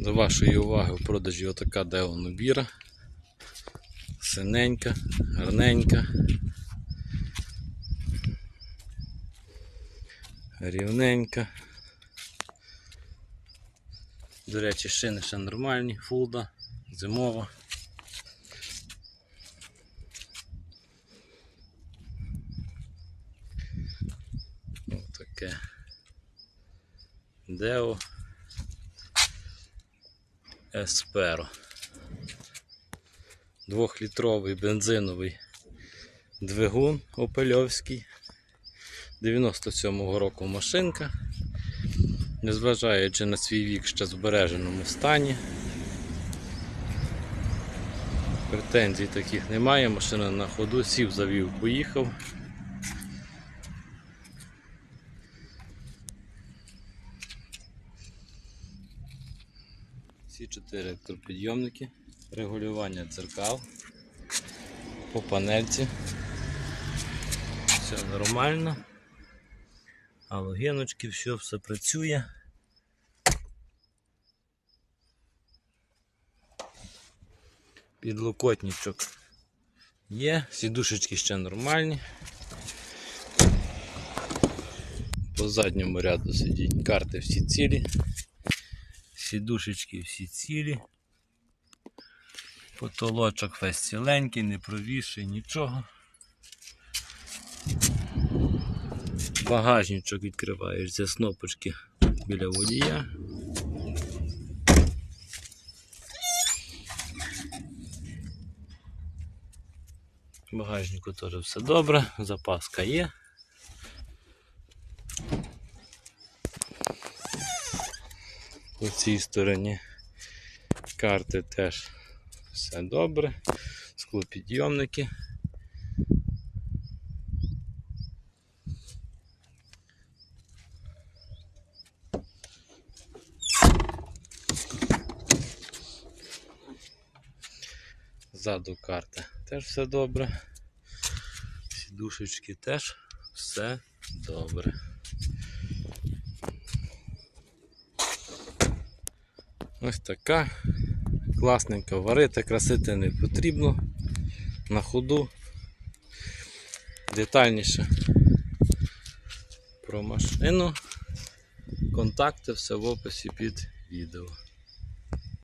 До вашої уваги в продажі отака Део Синенька, гарненька. Рівненька. До речі, шини ще нормальні, фулда, зимова. Ось таке. Део Есперо. Двохлітровий бензиновий двигун Опельовський. 97-го року машинка. Незважаючи на свій вік ще в збереженому стані. Претензій таких немає, машина на ходу, сів, завів, поїхав. Всі чотири електропідйомники, регулювання дзеркал по панельці. Все нормально. Галогеночки, все, все працює. Підлокотничок є, сідушечки ще нормальні. По задньому ряду сидять карти всі цілі. Сідушечки всі цілі. Потолочок весь ціленький, не провісший, нічого. Багажничок відкриваєш зі снопочки біля водія. В багажнику теж все добре, запаска є. По цій стороні карти теж все добре. Склопідйомники. Ззаду карти теж все добре. Сідушечки теж все добре. Ось така. Класненько варити, красити не потрібно. На ходу. Детальніше про машину. Контакти все в описі під відео.